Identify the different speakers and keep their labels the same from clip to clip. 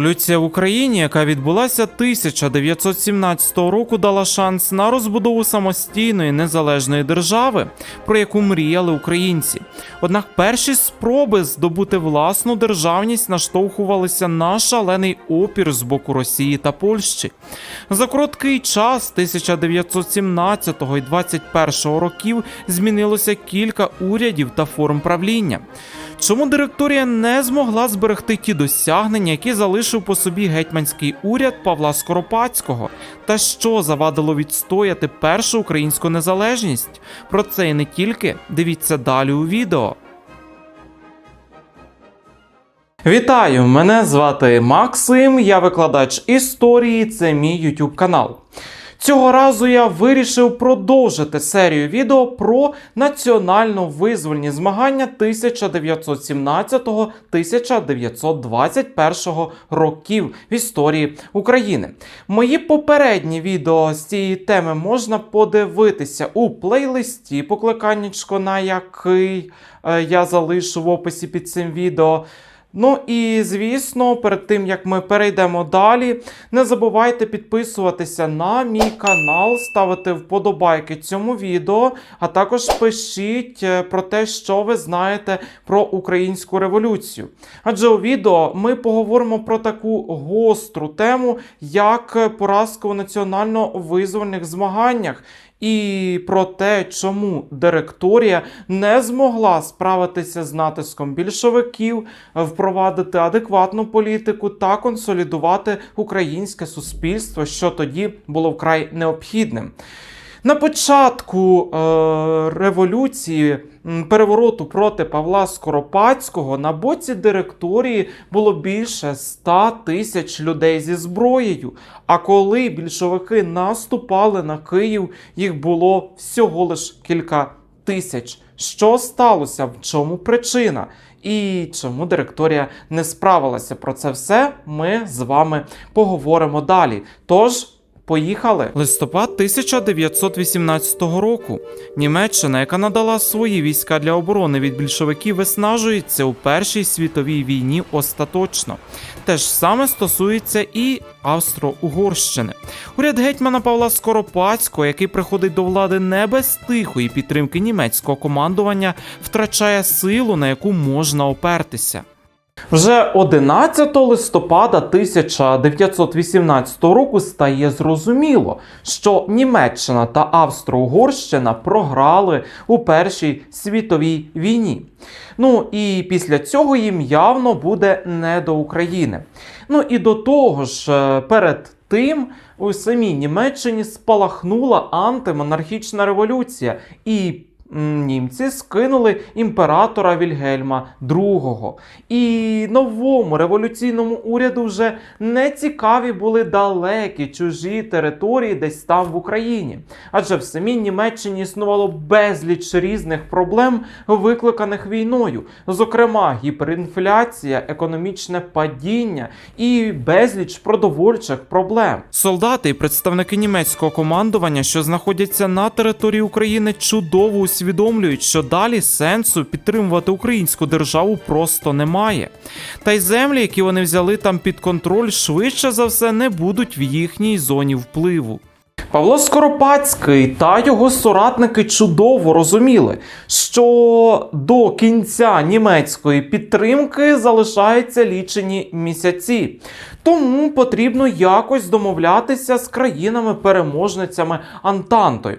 Speaker 1: Революція в Україні, яка відбулася 1917 року, дала шанс на розбудову самостійної незалежної держави, про яку мріяли українці. Однак перші спроби здобути власну державність наштовхувалися на шалений опір з боку Росії та Польщі. За короткий час 1917 і 21 років змінилося кілька урядів та форм правління. Чому директорія не змогла зберегти ті досягнення, які залишив по собі гетьманський уряд Павла Скоропадського? Та що завадило відстояти першу українську незалежність? Про це і не тільки дивіться далі у відео. Вітаю! Мене звати Максим, я викладач історії, це мій YouTube канал. Цього разу я вирішив продовжити серію відео про національно-визвольні змагання 1917-1921 років в історії України. Мої попередні відео з цієї теми можна подивитися у плейлисті, покликаннячко на який е, я залишу в описі під цим відео. Ну і звісно, перед тим як ми перейдемо далі, не забувайте підписуватися на мій канал, ставити вподобайки цьому відео, а також пишіть е, про те, що ви знаєте про українську революцію. Адже у відео ми поговоримо про таку гостру тему, як поразка у національно-визвольних змаганнях. І про те, чому директорія не змогла справитися з натиском більшовиків, впровадити адекватну політику та консолідувати українське суспільство, що тоді було вкрай необхідним. На початку е, революції перевороту проти Павла Скоропадського на боці директорії було більше 100 тисяч людей зі зброєю. А коли більшовики наступали на Київ, їх було всього лиш кілька тисяч. Що сталося? В чому причина? І чому директорія не справилася? Про це все ми з вами поговоримо далі. Тож. Поїхали листопад 1918 року. Німеччина, яка надала свої війська для оборони від більшовиків, виснажується у Першій світовій війні остаточно. Те ж саме стосується і Австро-Угорщини. Уряд гетьмана Павла Скоропадського, який приходить до влади не без тихої підтримки німецького командування, втрачає силу, на яку можна опертися. Вже 11 листопада 1918 року стає зрозуміло, що Німеччина та Австро-Угорщина програли у Першій світовій війні. Ну і після цього їм явно буде не до України. Ну і до того ж, е, перед тим у самій Німеччині спалахнула антимонархічна революція і німці скинули імператора Вільгельма II. І новому революційному уряду вже не цікаві були далекі чужі території десь там в Україні. Адже в самій Німеччині існувало безліч різних проблем, викликаних війною, зокрема гіперінфляція, економічне падіння і безліч продовольчих проблем. Солдати і представники німецького командування, що знаходяться на території України, чудово усвідомлюють, що далі сенсу підтримувати українську державу просто немає. Та й землі, які вони взяли там під контроль, швидше за все не будуть в їхній зоні впливу. Павло Скоропадський та його соратники чудово розуміли, що до кінця німецької підтримки залишаються лічені місяці. Тому потрібно якось домовлятися з країнами-переможницями Антантою.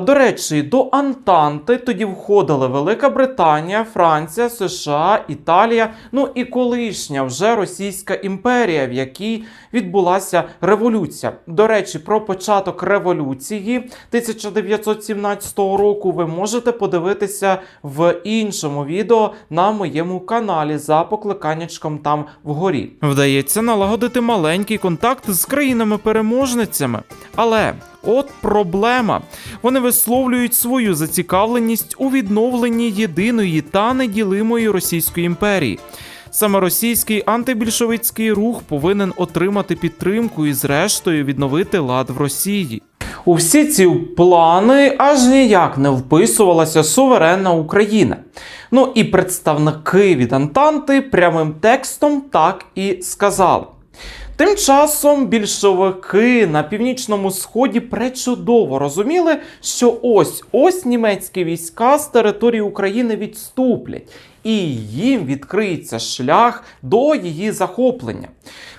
Speaker 1: До речі, до Антанти тоді входили Велика Британія, Франція, США, Італія, ну і колишня вже Російська імперія, в якій відбулася революція. До речі, про початок революції 1917 року ви можете подивитися в іншому відео на моєму каналі за покликаннячком там вгорі. Вдається налагодити маленький контакт з країнами-переможницями, але От проблема. Вони висловлюють свою зацікавленість у відновленні єдиної та неділимої Російської імперії. Саме російський антибільшовицький рух повинен отримати підтримку і, зрештою, відновити лад в Росії. У всі ці плани аж ніяк не вписувалася суверенна Україна. Ну і представники від Антанти прямим текстом так і сказали. Тим часом більшовики на північному сході пречудово розуміли, що ось ось німецькі війська з території України відступлять, і їм відкриється шлях до її захоплення.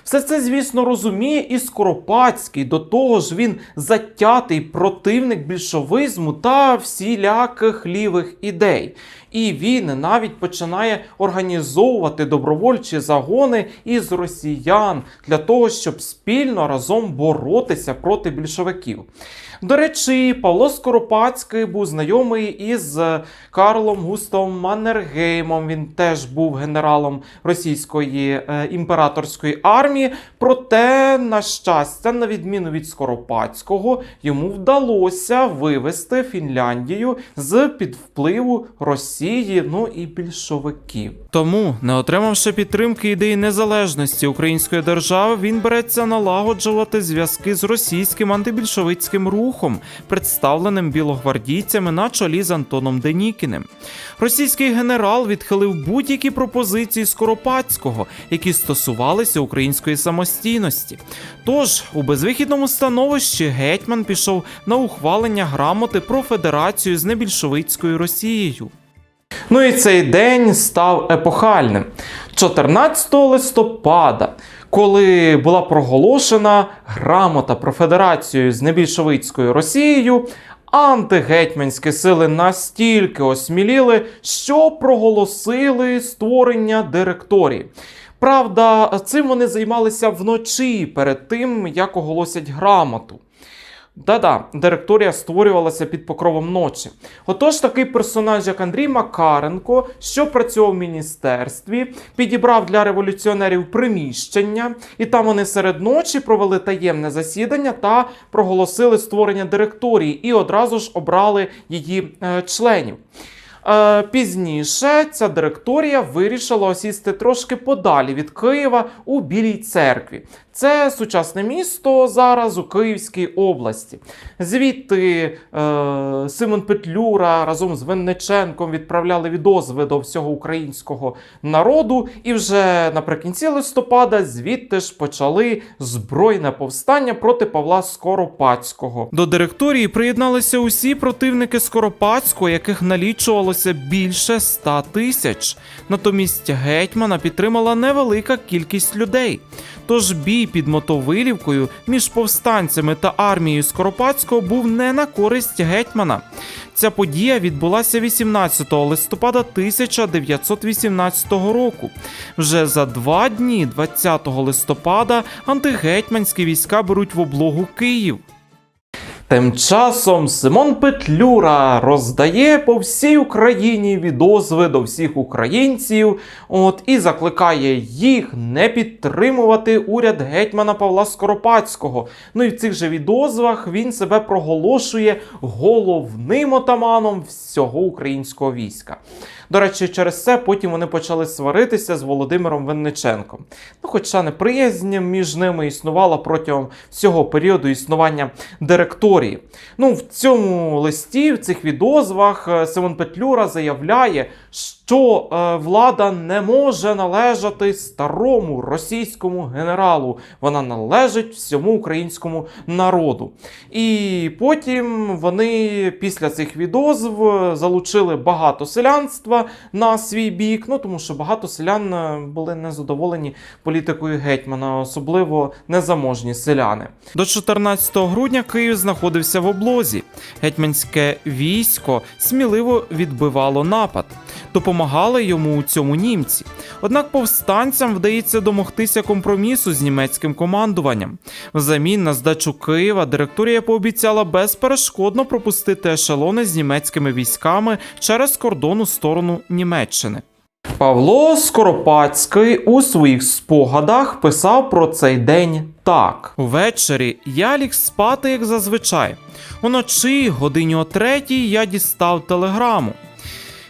Speaker 1: Все це, звісно, розуміє і Скоропадський. До того ж, він затятий противник більшовизму та всіляких лівих ідей. І він навіть починає організовувати добровольчі загони із росіян для того, щоб спільно разом боротися проти більшовиків. До речі, Павло Скоропадський був знайомий із Карлом Густавом Маннергеймом. Він теж був генералом російської е, імператорської армії. Проте, на щастя, на відміну від Скоропадського, йому вдалося вивести Фінляндію з під впливу Росії, ну і більшовиків. Тому, не отримавши підтримки ідеї незалежності української держави, він береться налагоджувати зв'язки з російським антибільшовицьким рухом, представленим білогвардійцями на чолі з Антоном Денікіним. Російський генерал відхилив будь-які пропозиції Скоропадського, які стосувалися української самостійності. Тож у безвихідному становищі гетьман пішов на ухвалення грамоти про федерацію з небільшовицькою Росією. Ну і цей день став епохальним. 14 листопада, коли була проголошена грамота про федерацію з небільшовицькою Росією, антигетьманські сили настільки осміліли, що проголосили створення директорії. Правда, цим вони займалися вночі перед тим, як оголосять грамоту. Да-да, директорія створювалася під покровом ночі. Отож, такий персонаж, як Андрій Макаренко, що працював в міністерстві, підібрав для революціонерів приміщення, і там вони серед ночі провели таємне засідання та проголосили створення директорії і одразу ж обрали її е, членів. Е, Пізніше ця директорія вирішила осісти трошки подалі від Києва у Білій церкві. Це сучасне місто зараз у Київській області. Звідти е, Симон Петлюра разом з Винниченком відправляли відозви до всього українського народу, і вже наприкінці листопада звідти ж почали збройне повстання проти Павла Скоропадського. До директорії приєдналися усі противники Скоропадського, яких налічувалося більше ста тисяч. Натомість гетьмана підтримала невелика кількість людей. Тож бій під Мотовилівкою між повстанцями та армією Скоропадського був не на користь гетьмана. Ця подія відбулася 18 листопада 1918 року. Вже за два дні, 20 листопада, антигетьманські війська беруть в облогу Київ. Тим часом Симон Петлюра роздає по всій Україні відозви до всіх українців, от і закликає їх не підтримувати уряд гетьмана Павла Скоропадського. Ну і в цих же відозвах він себе проголошує головним отаманом всього українського війська. До речі, через це потім вони почали сваритися з Володимиром Винниченком. Ну, хоча неприязнь між ними існувала протягом всього періоду існування директорії. Ну, в цьому листі, в цих відозвах, е, Симон Петлюра заявляє, що е, влада не може належати старому російському генералу. Вона належить всьому українському народу. І потім вони після цих відозв залучили багато селянства на свій бік. Ну тому що багато селян е, були незадоволені політикою гетьмана, особливо незаможні селяни. До 14 грудня Київ знаходився в облозі. Гетьманське військо сміливо відбивало напад. Допомагали йому у цьому німці. Однак повстанцям вдається домогтися компромісу з німецьким командуванням. Взамін на здачу Києва директорія пообіцяла безперешкодно пропустити ешелони з німецькими військами через кордон у сторону Німеччини. Павло Скоропадський у своїх спогадах писав про цей день так: Увечері я ліг спати, як зазвичай. Уночі, годині о третій, я дістав телеграму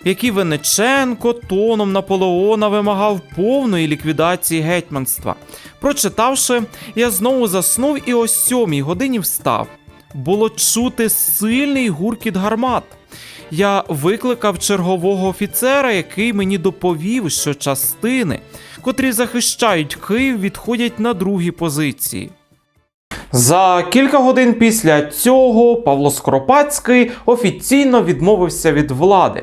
Speaker 1: в якій Венеченко тоном Наполеона вимагав повної ліквідації гетьманства. Прочитавши, я знову заснув і о сьомій годині встав. було чути сильний гуркіт гармат. Я викликав чергового офіцера, який мені доповів, що частини, котрі захищають Київ, відходять на другі позиції. За кілька годин після цього Павло Скоропадський офіційно відмовився від влади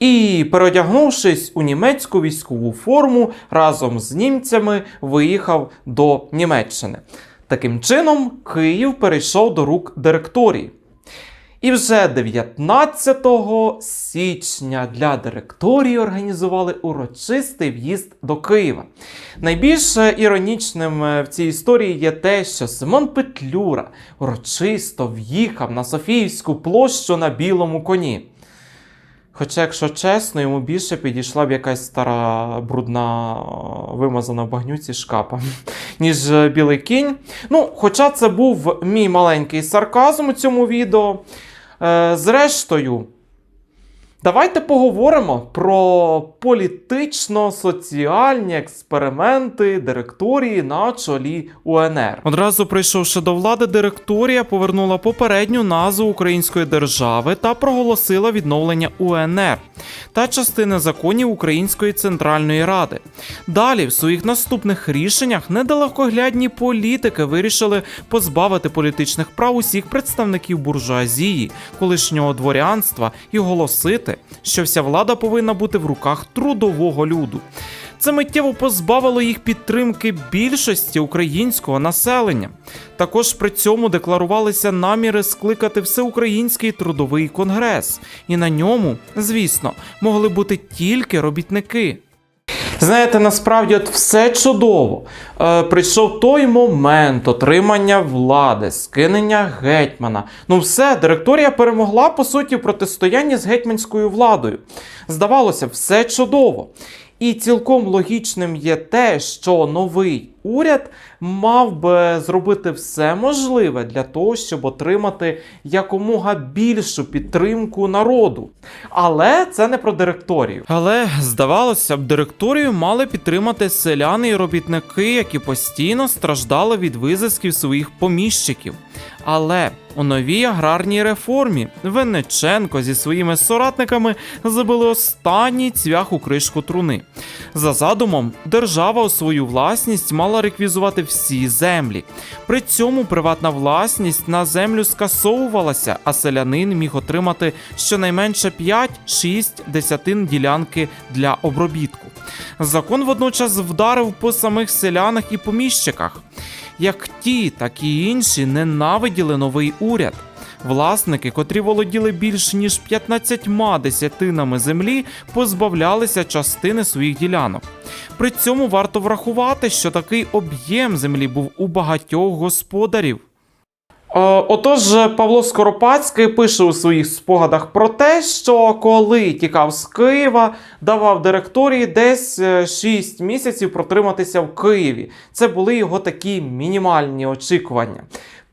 Speaker 1: і, переодягнувшись у німецьку військову форму, разом з німцями виїхав до Німеччини. Таким чином, Київ перейшов до рук директорії. І вже 19 січня для директорії організували урочистий в'їзд до Києва. Найбільш іронічним е, в цій історії є те, що Симон Петлюра урочисто в'їхав на Софіївську площу на білому коні. Хоча, якщо чесно, йому більше підійшла б якась стара брудна е, вимазана в багнюці шкапа, ніж е, білий кінь. Ну, хоча це був мій маленький сарказм у цьому відео. Е, зрештою, давайте поговоримо про політично-соціальні експерименти директорії на чолі УНР. Одразу прийшовши до влади, директорія повернула попередню назву української держави та проголосила відновлення УНР та частини законів Української Центральної Ради. Далі, в своїх наступних рішеннях, недалекоглядні політики вирішили позбавити політичних прав усіх представників буржуазії, колишнього дворянства і що вся влада повинна бути в руках трудового люду. Це миттєво позбавило їх підтримки більшості українського населення. Також при цьому декларувалися наміри скликати всеукраїнський трудовий конгрес, і на ньому, звісно, могли бути тільки робітники. Знаєте, насправді от все чудово. Е, прийшов той момент отримання влади, скинення гетьмана. Ну все, директорія перемогла по суті в протистоянні з гетьманською владою. Здавалося, все чудово. І цілком логічним є те, що новий уряд мав би зробити все можливе для того, щоб отримати якомога більшу підтримку народу. Але це не про директорію. Але здавалося б, директорію мали підтримати селяни і робітники, які постійно страждали від визисків своїх поміщиків. Але у новій аграрній реформі Венниченко зі своїми соратниками забили останній цвях у кришку труни. За задумом, держава у свою власність мала реквізувати всі землі. При цьому приватна власність на землю скасовувалася, а селянин міг отримати щонайменше 5-6 десятин ділянки для обробітку. Закон водночас вдарив по самих селянах і поміщиках. Як ті, так і інші ненавиділи новий уряд. Власники, котрі володіли більш ніж 15 десятинами землі, позбавлялися частини своїх ділянок. При цьому варто врахувати, що такий об'єм землі був у багатьох господарів. Е, Отож, Павло Скоропадський пише у своїх спогадах про те, що коли тікав з Києва, давав директорії десь 6 місяців протриматися в Києві. Це були його такі мінімальні очікування.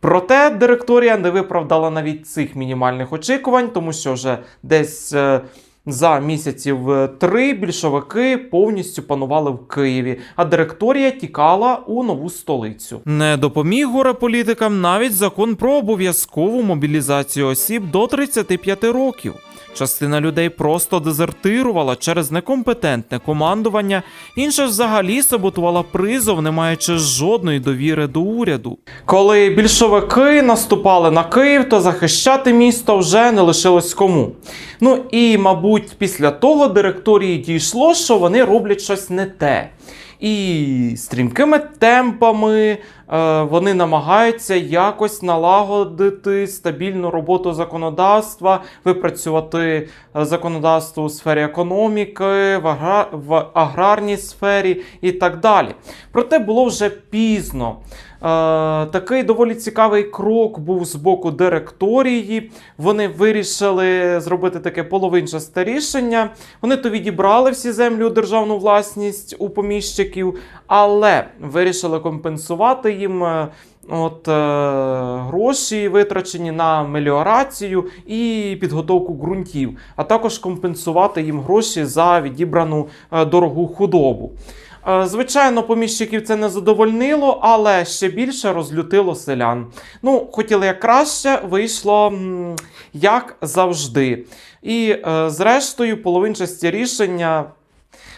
Speaker 1: Проте директорія не виправдала навіть цих мінімальних очікувань, тому що вже десь е, за місяців е, три більшовики повністю панували в Києві, а директорія тікала у нову столицю. Не допоміг горе політикам навіть закон про обов'язкову мобілізацію осіб до 35 років. Частина людей просто дезертирувала через некомпетентне командування, інша взагалі саботувала призов, не маючи жодної довіри до уряду. Коли більшовики наступали на Київ, то захищати місто вже не лишилось кому. Ну і, мабуть, після того директорії дійшло, що вони роблять щось не те. І стрімкими темпами вони намагаються якось налагодити стабільну роботу законодавства, випрацювати е, законодавство у сфері економіки, в, агра... в аграрній сфері і так далі. Проте було вже пізно. Е, такий доволі цікавий крок був з боку директорії. Вони вирішили зробити таке половинчасте рішення. Вони то відібрали всі землі у державну власність у поміщиків, але вирішили компенсувати їм. е, От е, гроші витрачені на меліорацію і підготовку ґрунтів, а також компенсувати їм гроші за відібрану е, дорогу худобу. Звичайно, поміщиків це не задовольнило, але ще більше розлютило селян. Ну, хотіли як краще, вийшло як завжди. І, зрештою, половинчасті рішення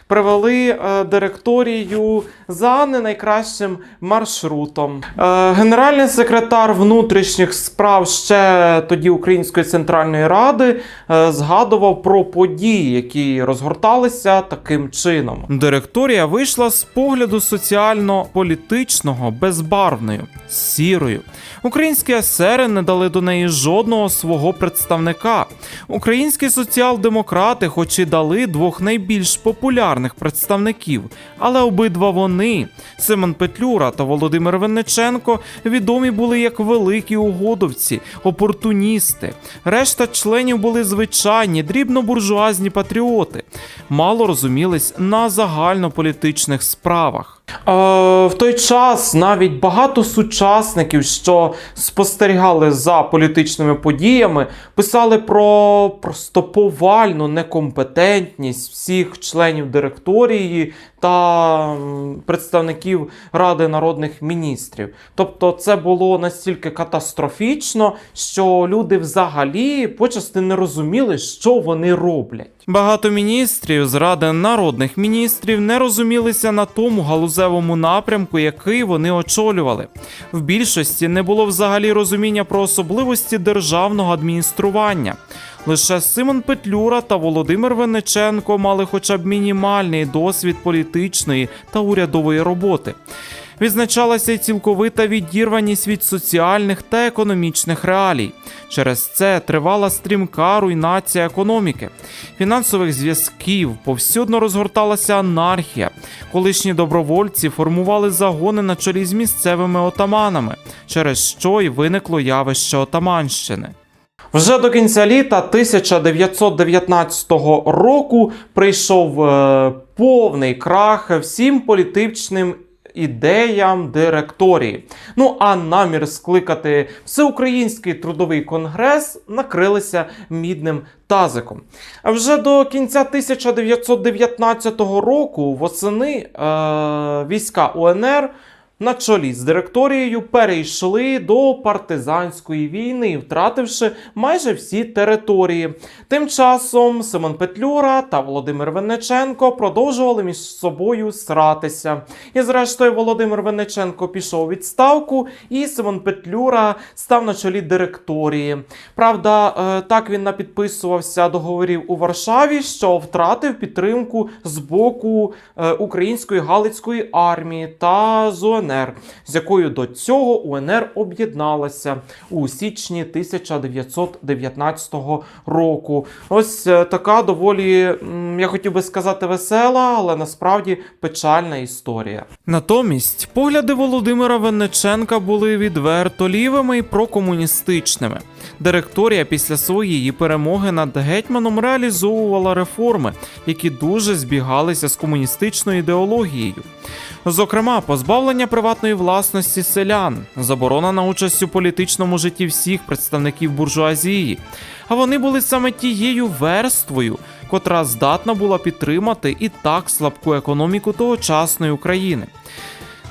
Speaker 1: привели е, директорію за не найкращим маршрутом. Е, Генеральний секретар внутрішніх справ ще тоді Української центральної ради е, згадував про події, які розгорталися таким чином. Директорія вийшла з погляду соціально-політичного безбарвною, сірою. Українські есери не дали до неї жодного свого представника. Українські соціал-демократи, хоч і дали двох найбільш популярних представників, але обидва вони, Симон Петлюра та Володимир Винниченко, відомі були як великі угодовці, опортуністи. Решта членів були звичайні, дрібнобуржуазні патріоти, мало розумілись на загальнополітичних справах. В той час навіть багато сучасників, що спостерігали за політичними подіями, писали про просто повальну некомпетентність всіх членів директорії та представників Ради народних міністрів. Тобто, це було настільки катастрофічно, що люди взагалі почасти не розуміли, що вони роблять. Багато міністрів з Ради народних міністрів не розумілися на тому галузевому напрямку, який вони очолювали. В більшості не було взагалі розуміння про особливості державного адміністрування. Лише Симон Петлюра та Володимир Вениченко мали хоча б мінімальний досвід політичної та урядової роботи. Відзначалася й цілковита відірваність від соціальних та економічних реалій. Через це тривала стрімка руйнація економіки, фінансових зв'язків, повсюдно розгорталася анархія. Колишні добровольці формували загони на чолі з місцевими отаманами, через що й виникло явище отаманщини. Вже до кінця літа 1919 року прийшов е, повний крах всім політичним ідеям директорії. Ну а намір скликати всеукраїнський трудовий конгрес накрилися мідним тазиком. А вже до кінця 1919 року восени е, війська УНР на чолі з директорією перейшли до партизанської війни, втративши майже всі території. Тим часом Симон Петлюра та Володимир Венеченко продовжували між собою сратися. І зрештою Володимир Венеченко пішов у відставку, і Симон Петлюра став на чолі директорії. Правда, е, так він напідписувався договорів у Варшаві, що втратив підтримку з боку е, української галицької армії та з УНР, з якою до цього УНР об'єдналася у січні 1919 року. Ось е, така доволі, я хотів би сказати, весела, але насправді печальна історія. Натомість погляди Володимира Венниченка були відверто лівими і прокомуністичними. Директорія після своєї перемоги над гетьманом реалізовувала реформи, які дуже збігалися з комуністичною ідеологією. Зокрема, позбавлення приватної власності селян, заборона на участь у політичному житті всіх представників буржуазії. А вони були саме тією верствою, котра здатна була підтримати і так слабку економіку тогочасної України.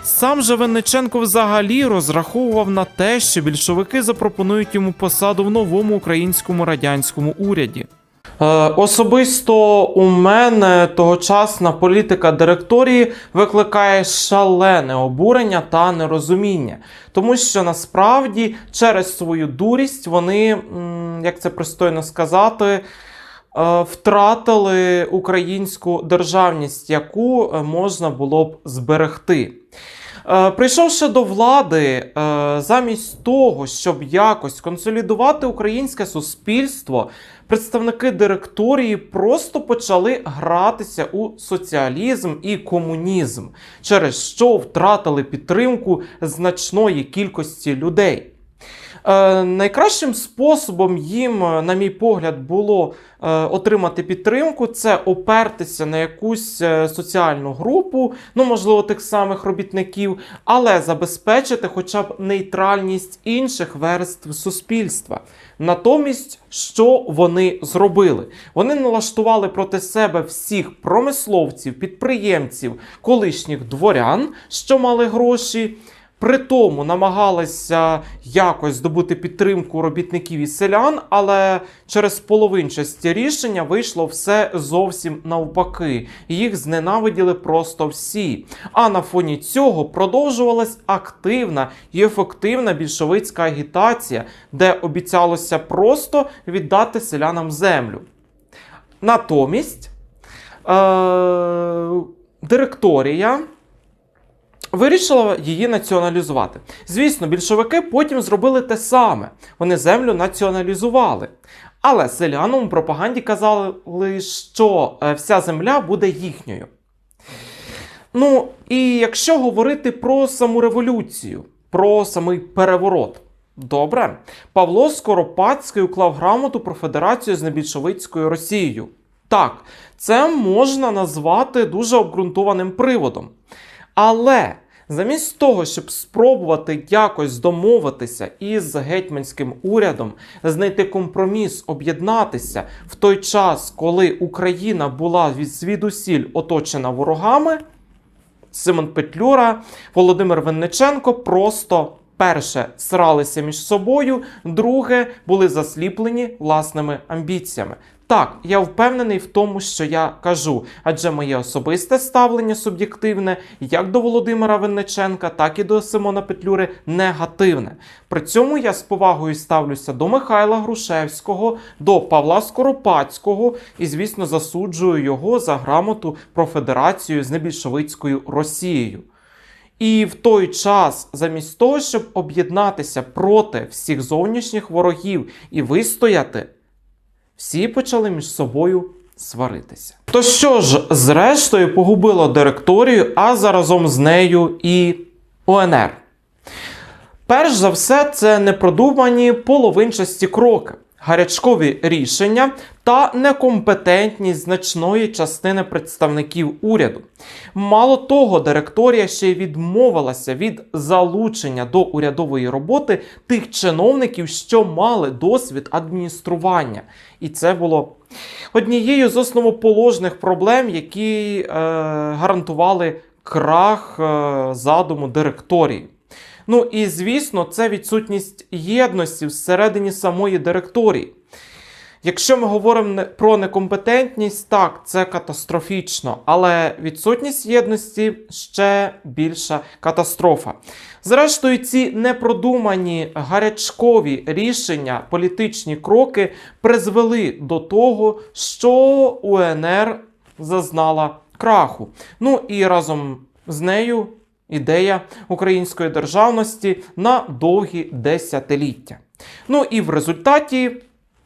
Speaker 1: Сам же Винниченко взагалі розраховував на те, що більшовики запропонують йому посаду в новому українському радянському уряді. Е, Особисто у мене тогочасна політика директорії викликає шалене обурення та нерозуміння, тому що насправді через свою дурість вони, як це пристойно сказати, е, втратили українську державність, яку е, можна було б зберегти. Прийшовши до влади, замість того, щоб якось консолідувати українське суспільство, представники директорії просто почали гратися у соціалізм і комунізм, через що втратили підтримку значної кількості людей. Е, найкращим способом їм, е, на мій погляд, було е, отримати підтримку це опертися на якусь соціальну групу, ну можливо, тих самих робітників, але забезпечити хоча б нейтральність інших верств суспільства. Натомість, що вони зробили? Вони налаштували проти себе всіх промисловців, підприємців, колишніх дворян, що мали гроші. При тому намагалися якось здобути підтримку робітників і селян, але через половинчасті рішення вийшло все зовсім навпаки. Їх зненавиділи просто всі. А на фоні цього продовжувалась активна і ефективна більшовицька агітація, де обіцялося просто віддати селянам землю. Натомість е- директорія вирішила її націоналізувати. Звісно, більшовики потім зробили те саме. Вони землю націоналізували. Але селянам у пропаганді казали, що е, вся земля буде їхньою. Ну, і якщо говорити про саму революцію, про самий переворот. Добре, Павло Скоропадський уклав грамоту про федерацію з небільшовицькою Росією. Так, це можна назвати дуже обґрунтованим приводом. Але замість того, щоб спробувати якось домовитися із гетьманським урядом, знайти компроміс, об'єднатися в той час, коли Україна була від звідусіль оточена ворогами, Симон Петлюра, Володимир Винниченко просто. Перше сралися між собою, друге були засліплені власними амбіціями. Так, я впевнений в тому, що я кажу, адже моє особисте ставлення суб'єктивне як до Володимира Винниченка, так і до Симона Петлюри негативне. При цьому я з повагою ставлюся до Михайла Грушевського, до Павла Скоропадського і, звісно, засуджую його за грамоту про федерацію з небільшовицькою Росією. І в той час, замість того, щоб об'єднатися проти всіх зовнішніх ворогів і вистояти, всі почали між собою сваритися. То що ж, зрештою, погубило директорію, а заразом з нею і УНР. Перш за все, це непродумані половинчасті кроки, гарячкові рішення та некомпетентність значної частини представників уряду. Мало того, директорія ще й відмовилася від залучення до урядової роботи тих чиновників, що мали досвід адміністрування. І це було однією з основоположних проблем, які е, гарантували крах е, задуму директорії. Ну і звісно, це відсутність єдності всередині самої директорії. Якщо ми говоримо про некомпетентність, так, це катастрофічно, але відсутність єдності ще більша катастрофа. Зрештою, ці непродумані гарячкові рішення, політичні кроки призвели до того, що УНР зазнала краху. Ну і разом з нею ідея української державності на довгі десятиліття. Ну і в результаті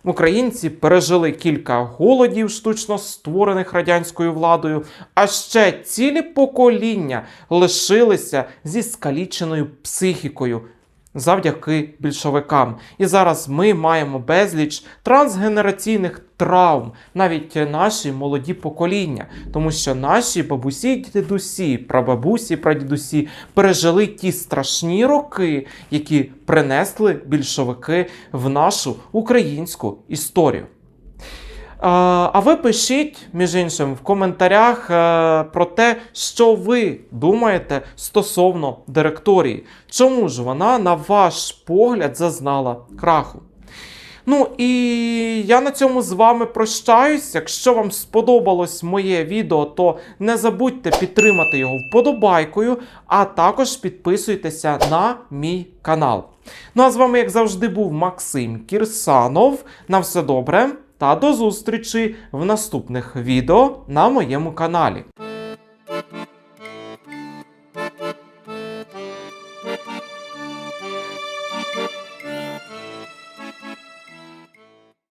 Speaker 1: українці пережили кілька голодів, штучно створених радянською владою, а ще цілі покоління лишилися зі скаліченою психікою. Завдяки більшовикам. І зараз ми маємо безліч трансгенераційних травм, навіть наші молоді покоління, тому що наші бабусі, дідусі, прабабусі, прадідусі пережили ті страшні роки, які принесли більшовики в нашу українську історію. А ви пишіть, між іншим, в коментарях е, про те, що ви думаєте стосовно директорії. Чому ж вона, на ваш погляд, зазнала краху? Ну і я на цьому з вами прощаюсь. Якщо вам сподобалось моє відео, то не забудьте підтримати його вподобайкою, а також підписуйтеся на мій канал. Ну а з вами, як завжди, був Максим Кірсанов. На все добре та до зустрічі в наступних відео на моєму каналі.